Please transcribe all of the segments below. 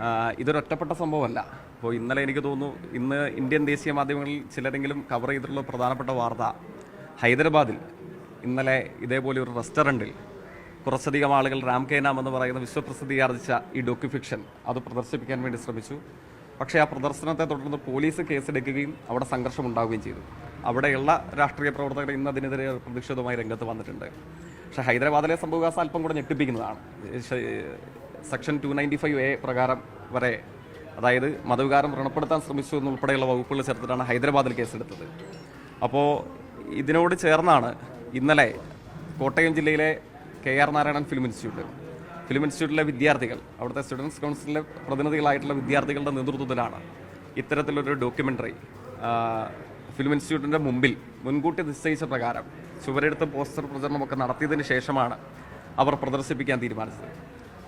ആ, ഇതൊരു ഒറ്റപ്പെട്ട സംഭവമല്ല. അപ്പോൾ ഇന്നലെ എനിക്ക് തോന്നുന്നു ഇന്ന് ഇന്ത്യൻ ദേശീയ മാധ്യമങ്ങളിൽ ചിലരെങ്കിലും കവർ ചെയ്തിട്ടുള്ള പ്രധാനപ്പെട്ട വാർത്ത ഹൈദരാബാദിൽ ഇന്നലെ ഇതേപോലെ ഒരു റെസ്റ്റോറന്റിൽ കുറച്ചധികം ആളുകൾ റാം കേനാം എന്ന് പറയുന്ന വിശ്വപ്രസിദ്ധി ആർജിച്ച ഈ ഡോക്യുഫിക്ഷൻ അത് പ്രദർശിപ്പിക്കാൻ വേണ്ടി ശ്രമിച്ചു. പക്ഷേ ആ പ്രദർശനത്തെ തുടർന്ന് പോലീസ് കേസെടുക്കുകയും അവിടെ സംഘർഷം ഉണ്ടാവുകയും ചെയ്തു. അവിടെയുള്ള രാഷ്ട്രീയ പ്രവർത്തകർ ഇന്ന് അതിനെതിരെ പ്രതിഷേധവുമായി രംഗത്ത് വന്നിട്ടുണ്ട്. പക്ഷേ ഹൈദരാബാദിലെ സംഭവവികാസം അല്പം കൂടെ ഞെട്ടിപ്പിക്കുന്നതാണ്. Section two ninety five A പ്രകാരം വരെ അതായത് മതവികാരം വ്രണപ്പെടുത്താൻ ശ്രമിച്ചു എന്നുൾപ്പെടെയുള്ള വകുപ്പുകൾ ചേർത്തിട്ടാണ് ഹൈദരാബാദിൽ കേസെടുത്തത്. അപ്പോൾ ഇതിനോട് ചേർന്നാണ് ഇന്നലെ കോട്ടയം ജില്ലയിലെ K R Narayanan film institute film ഇൻസ്റ്റിറ്റ്യൂട്ടിലെ വിദ്യാർത്ഥികൾ അവിടുത്തെ സ്റ്റുഡൻസ് കൗൺസിലിലെ പ്രതിനിധികളായിട്ടുള്ള വിദ്യാർത്ഥികളുടെ നേതൃത്വത്തിലാണ് ഇത്തരത്തിലൊരു ഡോക്യുമെന്ററി ഫിലിം ഇൻസ്റ്റിറ്റ്യൂട്ടിന്റെ മുമ്പിൽ മുൻകൂട്ടി നിശ്ചയിച്ച പ്രകാരം ചുവരെടുത്ത് പോസ്റ്റർ പ്രചരണമൊക്കെ നടത്തിയതിന് ശേഷമാണ് അവർ പ്രദർശിപ്പിക്കാൻ തീരുമാനിച്ചത്.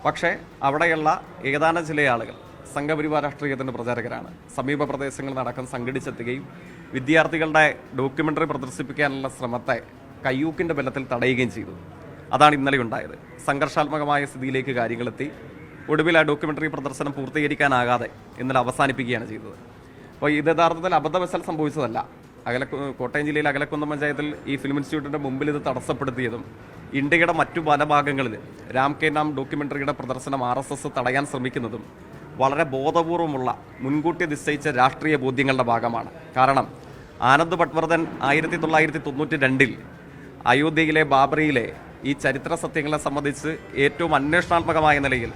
പക്ഷേ അവിടെയുള്ള ഏതാനും ചില ആളുകൾ സംഘപരിവാർ രാഷ്ട്രീയത്തിന്റെ പ്രചാരകരാണ്. സമീപ പ്രദേശങ്ങളിലടക്കം സംഘടിച്ചെത്തുകയും വിദ്യാർത്ഥികളുടെ ഡോക്യുമെന്ററി പ്രദർശിപ്പിക്കാനുള്ള ശ്രമത്തെ കയ്യൂക്കിന്റെ ബലത്തിൽ തടയുകയും ചെയ്തു. അതാണ് ഇന്നലെ ഉണ്ടായത്. സംഘർഷാത്മകമായ സ്ഥിതിയിലേക്ക് കാര്യങ്ങളെത്തി. ഒടുവിൽ ആ ഡോക്യുമെന്ററി പ്രദർശനം പൂർത്തീകരിക്കാനാകാതെ ഇന്നലെ അവസാനിപ്പിക്കുകയാണ് ചെയ്തത്. അപ്പോൾ ഇത് യഥാർത്ഥത്തിൽ അബദ്ധവശാൽ സംഭവിച്ചതല്ല. അകലക്കു കോട്ടയം ജില്ലയിലെ അകലക്കുന്നം പഞ്ചായത്തിൽ ഈ ഫിലിം ഇൻസ്റ്റിറ്റ്യൂട്ടിന്റെ മുമ്പിൽ ഇത് തടസ്സപ്പെടുത്തിയതും ഇന്ത്യയുടെ മറ്റു പല ഭാഗങ്ങളിൽ രാം കെ നാം ഡോക്യുമെന്ററിയുടെ പ്രദർശനം ആർ എസ് എസ് തടയാൻ ശ്രമിക്കുന്നതും വളരെ ബോധപൂർവമുള്ള മുൻകൂട്ടി നിശ്ചയിച്ച രാഷ്ട്രീയ ബോധ്യങ്ങളുടെ ഭാഗമാണ്. കാരണം ആനന്ദ് പട്വർദ്ധൻ ആയിരത്തി തൊള്ളായിരത്തി തൊണ്ണൂറ്റി രണ്ടിൽ അയോധ്യയിലെ ബാബറിയിലെ ഈ ചരിത്ര സത്യങ്ങളെ സംബന്ധിച്ച് ഏറ്റവും അന്വേഷണാത്മകമായ നിലയിൽ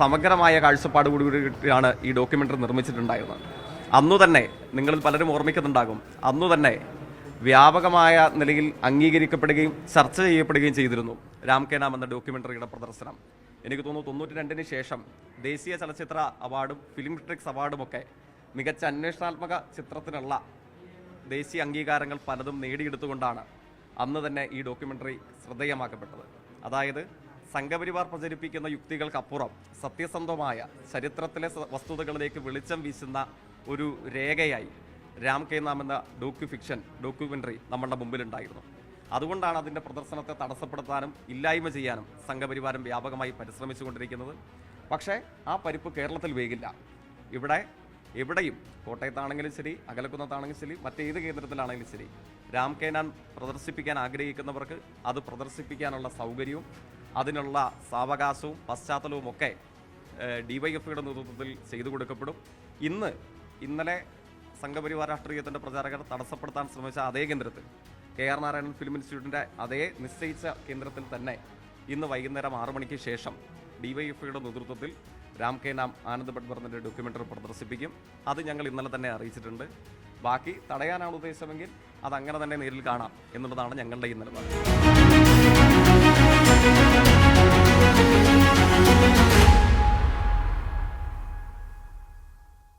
സമഗ്രമായ കാഴ്ചപ്പാട് കൂടിയാണ് ഈ ഡോക്യുമെന്ററി നിർമ്മിച്ചിട്ടുണ്ടായിരുന്നത്. അന്നു തന്നെ നിങ്ങൾ പലരും ഓർമ്മിക്കുന്നുണ്ടാകും. അന്നു തന്നെ വ്യാപകമായ നിലയിൽ അംഗീകരിക്കപ്പെടുകയും ചർച്ച ചെയ്യപ്പെടുകയും ചെയ്തിരുന്നു. രാം കെ നാം എന്ന ഡോക്യുമെന്ററിയുടെ പ്രദർശനം. എനിക്ക് തോന്നുന്നു തൊണ്ണൂറ്റി രണ്ടിന് ശേഷം ദേശീയ ചലച്ചിത്ര അവാർഡും ഫിലിം ക്രിറ്റിക്സ് അവാർഡുമൊക്കെ മികച്ച അന്വേഷണാത്മക ചിത്രത്തിനുള്ള ദേശീയ അംഗീകാരങ്ങൾ പലതും നേടിയെടുത്തുകൊണ്ടാണ് അന്ന് തന്നെ ഈ ഡോക്യുമെന്ററി ശ്രദ്ധേയമാക്കപ്പെട്ടത്. അതായത് സംഘപരിവാർ പ്രചരിപ്പിക്കുന്ന യുക്തികൾക്കപ്പുറം സത്യസന്ധമായ ചരിത്രത്തിലെ വസ്തുതകളിലേക്ക് വെളിച്ചം വീശുന്ന ഒരു രേഖയായി രാം കെ നാം എന്ന ഡോക്യു ഫിക്ഷൻ ഡോക്യുമെന്ററി നമ്മളുടെ മുമ്പിലുണ്ടായിരുന്നു. അതുകൊണ്ടാണ് അതിന്റെ പ്രദർശനത്തെ തടസ്സപ്പെടുത്താനും ഇല്ലായ്മ ചെയ്യാനും സംഘപരിവാരം വ്യാപകമായി പരിശ്രമിച്ചുകൊണ്ടിരിക്കുന്നത്. പക്ഷേ ആ പരിപ്പ് കേരളത്തിൽ വേകില്ല. ഇവിടെ എവിടെയും കോട്ടയത്താണെങ്കിലും ശരി അകലക്കുന്നത്താണെങ്കിലും ശരി മറ്റേത് കേന്ദ്രത്തിലാണെങ്കിലും ശരി രാം കെ നാൻ പ്രദർശിപ്പിക്കാൻ ആഗ്രഹിക്കുന്നവർക്ക് അത് പ്രദർശിപ്പിക്കാനുള്ള സൗകര്യവും അതിനുള്ള സാവകാശവും പശ്ചാത്തലവും ഒക്കെ ഡിവൈഎഫ്ഐയുടെ നേതൃത്വത്തിൽ ചെയ്തു കൊടുക്കപ്പെടും. ഇന്ന് ഇന്നലെ സംഘപരിവാർ രാഷ്ട്രീയത്തിന്റെ പ്രചാരകർ തടസ്സപ്പെടുത്താൻ ശ്രമിച്ച അതേ കേന്ദ്രത്തിൽ കെ ആർ നാരായണൻ ഫിലിം ഇൻസ്റ്റിറ്റ്യൂട്ടിന്റെ അതേ നിശ്ചയിച്ച കേന്ദ്രത്തിൽ തന്നെ ഇന്ന് വൈകുന്നേരം ആറു മണിക്ക് ശേഷം ഡിവൈഎഫ്ഐയുടെ നേതൃത്വത്തിൽ രാം കെ നാം ആനന്ദ് ഭട്ട്വർദ്ധന്റെ ഡോക്യുമെന്ററി പ്രദർശിപ്പിക്കും. അത് ഞങ്ങൾ ഇന്നലെ തന്നെ അറിയിച്ചിട്ടുണ്ട്. ബാക്കി തടയാനാണ് ഉദ്ദേശമെങ്കിൽ അതങ്ങനെ തന്നെ നേരിൽ കാണാം എന്നുള്ളതാണ് ഞങ്ങളുടെ ഈ നിലപാട്.